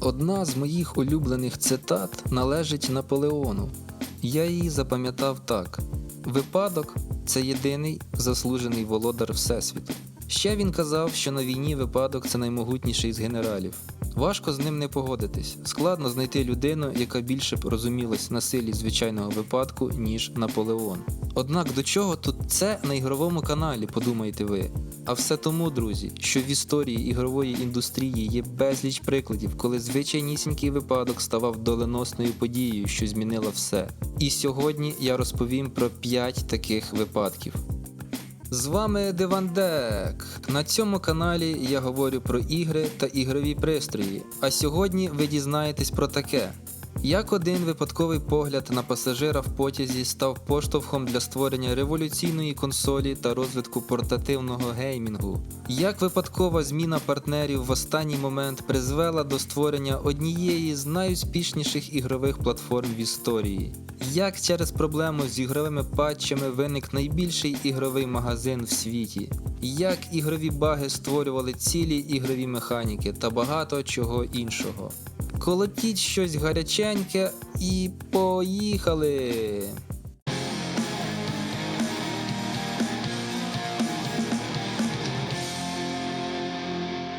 Одна з моїх улюблених цитат належить Наполеону. Я її запам'ятав так: випадок це єдиний заслужений володар Всесвіту. Ще він казав, що на війні випадок це наймогутніший з генералів. Важко з ним не погодитись. Складно знайти людину, яка більше б розумілась на силі звичайного випадку, ніж Наполеон. Однак до чого тут це на ігровому каналі, подумаєте ви? А все тому, друзі, що в історії ігрової індустрії є безліч прикладів, коли звичайнісінький випадок ставав доленосною подією, що змінила все. І сьогодні я розповім про 5 таких випадків. З вами Дивандек. На цьому каналі я говорю про ігри та ігрові пристрої. А сьогодні ви дізнаєтесь про таке. Як один випадковий погляд на пасажира в потязі став поштовхом для створення революційної консолі та розвитку портативного геймінгу, як випадкова зміна партнерів в останній момент призвела до створення однієї з найуспішніших ігрових платформ в історії, як через проблему з ігровими патчами виник найбільший ігровий магазин в світі, як ігрові баги створювали цілі ігрові механіки та багато чого іншого. Колотіть щось гаряченьке і поїхали!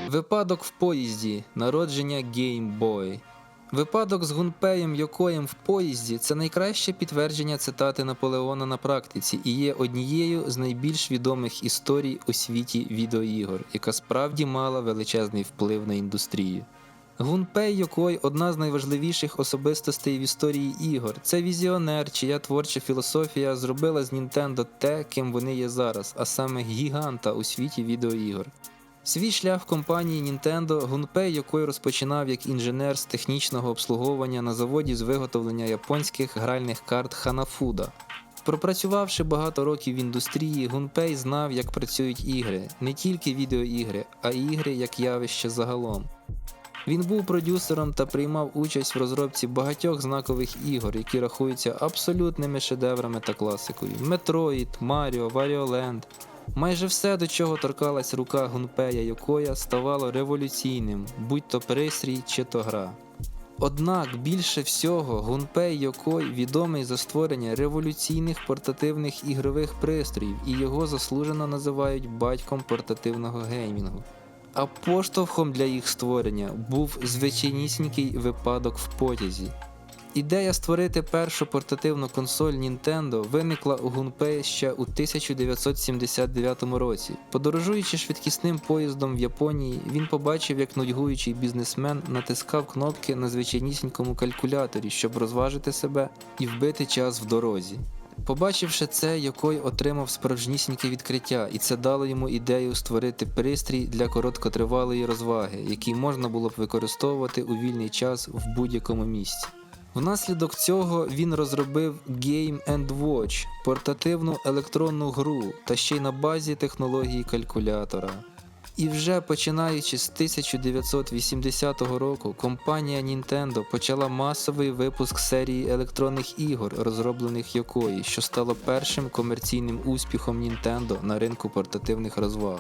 Випадок в поїзді. Народження Boy. Випадок з Гунпеєм Йокоєм в поїзді це найкраще підтвердження цитати Наполеона на практиці і є однією з найбільш відомих історій у світі відеоігор, яка справді мала величезний вплив на індустрію. Гунпей Йокой одна з найважливіших особистостей в історії ігор. Це візіонер, чия творча філософія зробила з Нінтендо те, ким вони є зараз, а саме гіганта у світі відеоігор. Свій шлях в компанії Nintendo Гунпей Йокой розпочинав як інженер з технічного обслуговування на заводі з виготовлення японських гральних карт Ханафуда. Пропрацювавши багато років в індустрії, Гунпей знав, як працюють ігри, не тільки відеоігри, а й ігри як явище загалом. Він був продюсером та приймав участь в розробці багатьох знакових ігор, які рахуються абсолютними шедеврами та класикою: Mario, Wario Land. Майже все, до чого торкалась рука Гунпея Йокоя, ставало революційним, будь то пристрій чи то гра. Однак більше всього Гунпей Йокой відомий за створення революційних портативних ігрових пристроїв і його заслужено називають батьком портативного геймінгу. А поштовхом для їх створення був звичайнісінький випадок в потязі. Ідея створити першу портативну консоль Nintendo виникла у Гунпеї ще у 1979 році. Подорожуючи швидкісним поїздом в Японії, він побачив, як нудьгуючий бізнесмен натискав кнопки на звичайнісінькому калькуляторі, щоб розважити себе і вбити час в дорозі. Побачивши це, Йокой отримав справжнісіньке відкриття, і це дало йому ідею створити пристрій для короткотривалої розваги, який можна було б використовувати у вільний час в будь-якому місці. Внаслідок цього він розробив Game Watch – портативну електронну гру та ще й на базі технології калькулятора. І вже починаючи з 1980 року, компанія Nintendo почала масовий випуск серії електронних ігор, розроблених якої, що стало першим комерційним успіхом Nintendo на ринку портативних розваг.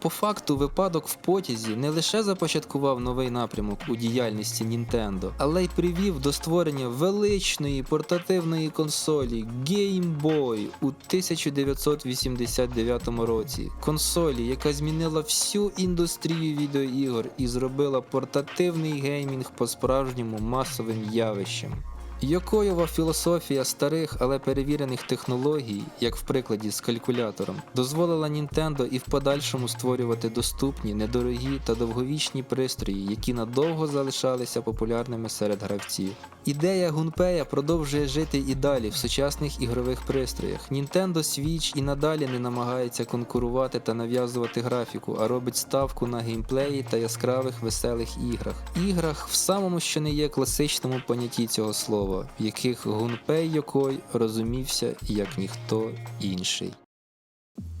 По факту, випадок в потязі не лише започаткував новий напрямок у діяльності Nintendo, але й привів до створення величної портативної консолі Game Boy у 1989 році. Консолі, яка змінила всю індустрію відеоігор і зробила портативний геймінг по-справжньому масовим явищем. Йокоєва філософія старих, але перевірених технологій, як в прикладі з калькулятором, дозволила Nintendo і в подальшому створювати доступні, недорогі та довговічні пристрої, які надовго залишалися популярними серед гравців. Ідея Гунпея продовжує жити і далі в сучасних ігрових пристроях. Nintendo Switch і надалі не намагається конкурувати та нав'язувати графіку, а робить ставку на геймплеї та яскравих веселих іграх. Іграх в самому що не є класичному понятті цього слова в яких Гунпей Йокой розумівся як ніхто інший.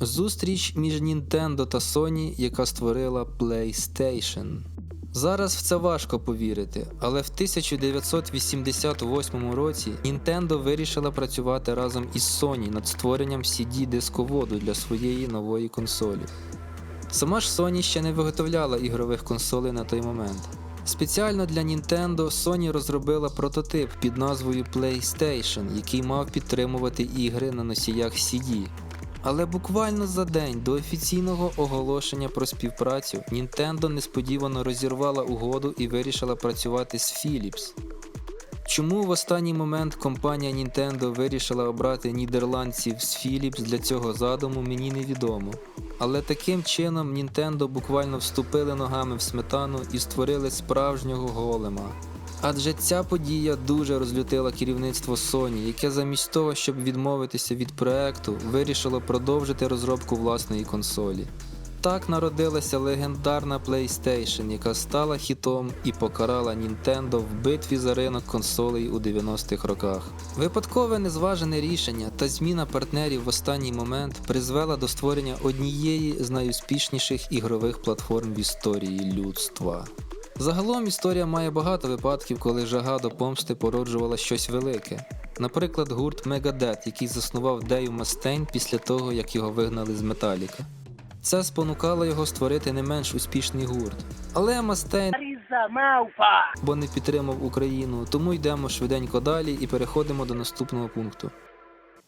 Зустріч між Nintendo та Sony, яка створила PlayStation. Зараз в це важко повірити, але в 1988 році Nintendo вирішила працювати разом із Sony над створенням CD-дисководу для своєї нової консолі. Сама ж Sony ще не виготовляла ігрових консолей на той момент. Спеціально для Nintendo Sony розробила прототип під назвою PlayStation, який мав підтримувати ігри на носіях CD. Але буквально за день до офіційного оголошення про співпрацю Nintendo несподівано розірвала угоду і вирішила працювати з Philips. Чому в останній момент компанія Nintendo вирішила обрати нідерландців з Philips для цього задуму, мені невідомо. Але таким чином Nintendo буквально вступили ногами в сметану і створили справжнього голема. Адже ця подія дуже розлютила керівництво Sony, яке замість того, щоб відмовитися від проекту, вирішило продовжити розробку власної консолі. Так народилася легендарна PlayStation, яка стала хітом і покарала Nintendo в битві за ринок консолей у 90-х роках. Випадкове незважене рішення та зміна партнерів в останній момент призвела до створення однієї з найуспішніших ігрових платформ в історії людства. Загалом історія має багато випадків, коли жага до помсти породжувала щось велике. Наприклад, гурт Megadeth, який заснував Дейв Мастейн після того, як його вигнали з Металіка. Це спонукало його створити не менш успішний гурт. Але Мастейн бо не підтримав Україну, тому йдемо швиденько далі і переходимо до наступного пункту.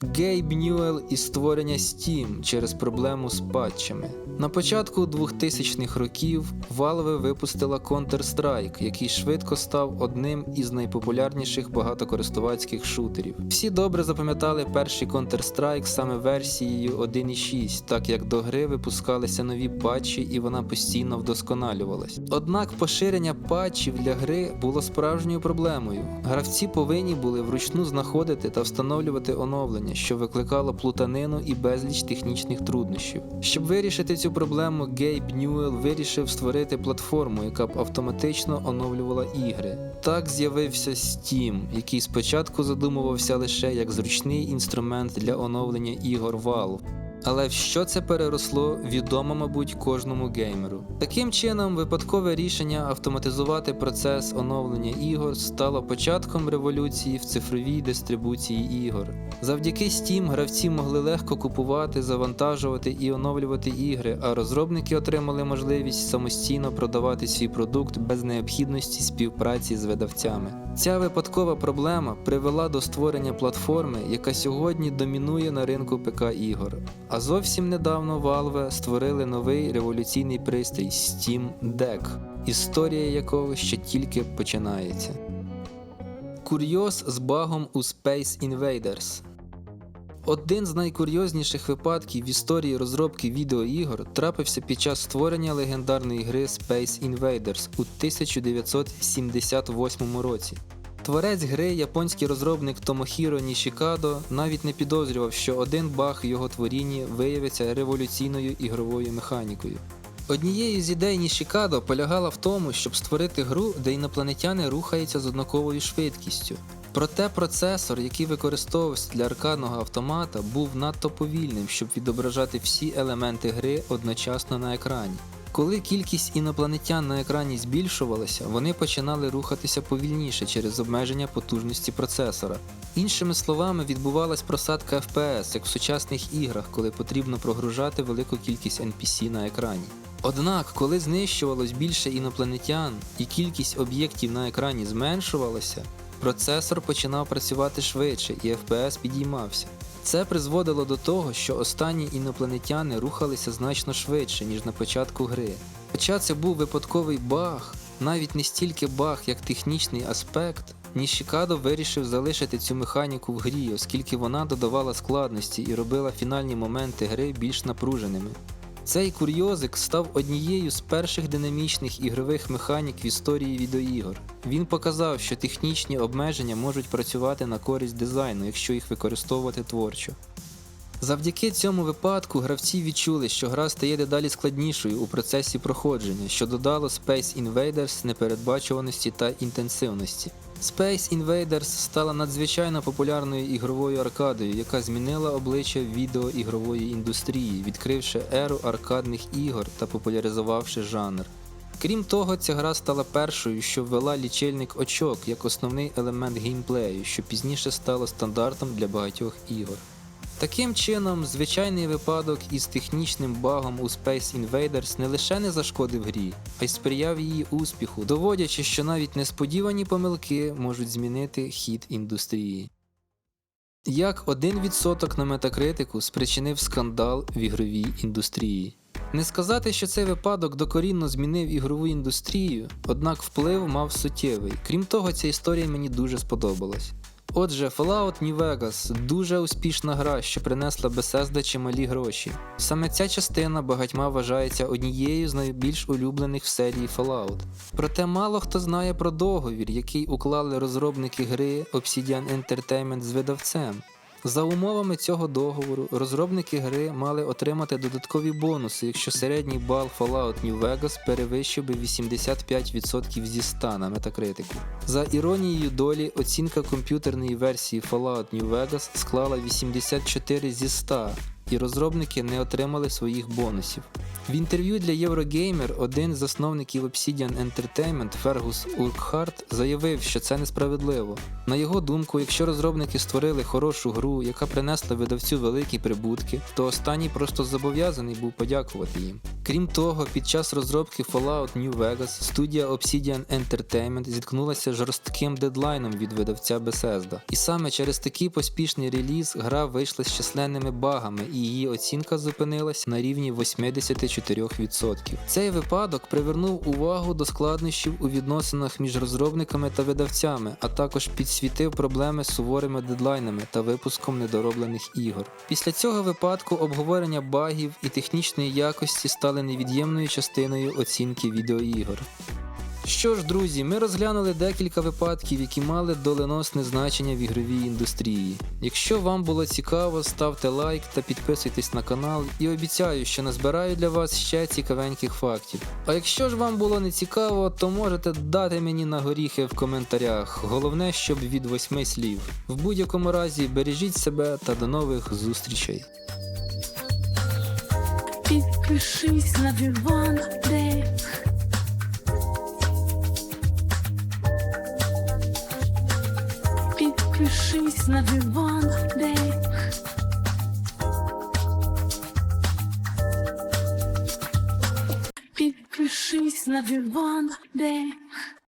Гейб Ньюел і створення Steam через проблему з патчами. На початку 2000-х років Valve випустила Counter-Strike, який швидко став одним із найпопулярніших багатокористувацьких шутерів. Всі добре запам'ятали перший Counter-Strike саме версією 1.6, так як до гри випускалися нові патчі і вона постійно вдосконалювалась. Однак поширення патчів для гри було справжньою проблемою. Гравці повинні були вручну знаходити та встановлювати оновлення, що викликало плутанину і безліч технічних труднощів. Щоб вирішити цю проблему, Гейб Ньюел вирішив створити платформу, яка б автоматично оновлювала ігри. Так з'явився Steam, який спочатку задумувався лише як зручний інструмент для оновлення ігор Valve. Але в що це переросло, відомо, мабуть, кожному геймеру. Таким чином, випадкове рішення автоматизувати процес оновлення ігор стало початком революції в цифровій дистрибуції ігор. Завдяки Steam гравці могли легко купувати, завантажувати і оновлювати ігри, а розробники отримали можливість самостійно продавати свій продукт без необхідності співпраці з видавцями. Ця випадкова проблема привела до створення платформи, яка сьогодні домінує на ринку ПК ігор. А зовсім недавно Valve створили новий революційний пристрій Steam Deck, історія якого ще тільки починається. Курйоз з багом у Space Invaders один з найкурйозніших випадків в історії розробки відеоігор трапився під час створення легендарної гри Space Invaders у 1978 році. Творець гри, японський розробник Томохіро Нішікадо, навіть не підозрював, що один баг в його творінні виявиться революційною ігровою механікою. Однією з ідей Нішікадо полягала в тому, щоб створити гру, де інопланетяни рухаються з однаковою швидкістю. Проте процесор, який використовувався для аркадного автомата, був надто повільним, щоб відображати всі елементи гри одночасно на екрані. Коли кількість інопланетян на екрані збільшувалася, вони починали рухатися повільніше через обмеження потужності процесора. Іншими словами, відбувалась просадка FPS, як в сучасних іграх, коли потрібно прогружати велику кількість NPC на екрані. Однак, коли знищувалось більше інопланетян і кількість об'єктів на екрані зменшувалася, процесор починав працювати швидше і FPS підіймався. Це призводило до того, що останні інопланетяни рухалися значно швидше, ніж на початку гри. Хоча це був випадковий баг, навіть не стільки баг, як технічний аспект, Нішікадо вирішив залишити цю механіку в грі, оскільки вона додавала складності і робила фінальні моменти гри більш напруженими. Цей курйозик став однією з перших динамічних ігрових механік в історії відеоігор. Він показав, що технічні обмеження можуть працювати на користь дизайну, якщо їх використовувати творчо. Завдяки цьому випадку гравці відчули, що гра стає дедалі складнішою у процесі проходження, що додало Space Invaders непередбачуваності та інтенсивності. Space Invaders стала надзвичайно популярною ігровою аркадою, яка змінила обличчя відеоігрової індустрії, відкривши еру аркадних ігор та популяризувавши жанр. Крім того, ця гра стала першою, що ввела лічильник очок як основний елемент геймплею, що пізніше стало стандартом для багатьох ігор. Таким чином, звичайний випадок із технічним багом у Space Invaders не лише не зашкодив грі, а й сприяв її успіху, доводячи, що навіть несподівані помилки можуть змінити хід індустрії. Як 1% на метакритику спричинив скандал в ігровій індустрії. Не сказати, що цей випадок докорінно змінив ігрову індустрію, однак вплив мав суттєвий. Крім того, ця історія мені дуже сподобалась. Отже, Fallout New Vegas дуже успішна гра, що принесла Bethesda чималі гроші. Саме ця частина багатьма вважається однією з найбільш улюблених в серії Fallout. Проте мало хто знає про договір, який уклали розробники гри Obsidian Entertainment з видавцем. За умовами цього договору, розробники гри мали отримати додаткові бонуси, якщо середній бал Fallout New Vegas перевищив би 85% зі 100 на метакритику. За іронією долі, оцінка комп'ютерної версії Fallout New Vegas склала 84 зі 100, і розробники не отримали своїх бонусів. В інтерв'ю для Eurogamer один з засновників Obsidian Entertainment Фергус Уркхарт заявив, що це несправедливо. На його думку, якщо розробники створили хорошу гру, яка принесла видавцю великі прибутки, то останній просто зобов'язаний був подякувати їм. Крім того, під час розробки Fallout New Vegas студія Obsidian Entertainment зіткнулася з жорстким дедлайном від видавця Bethesda. І саме через такий поспішний реліз гра вийшла з численними багами, і її оцінка зупинилась на рівні 84%. Цей випадок привернув увагу до складнощів у відносинах між розробниками та видавцями, а також підсвітив проблеми з суворими дедлайнами та випуском недороблених ігор. Після цього випадку обговорення багів і технічної якості стали невід'ємною частиною оцінки відеоігор. Що ж, друзі, ми розглянули декілька випадків, які мали доленосне значення в ігровій індустрії. Якщо вам було цікаво, ставте лайк та підписуйтесь на канал і обіцяю, що назбираю для вас ще цікавеньких фактів. А якщо ж вам було не цікаво, то можете дати мені на горіхи в коментарях. Головне, щоб від восьми слів. В будь-якому разі бережіть себе та до нових зустрічей. Підпишись на Віван Де. Підпишись на диван дек. Підпишись на диван Де.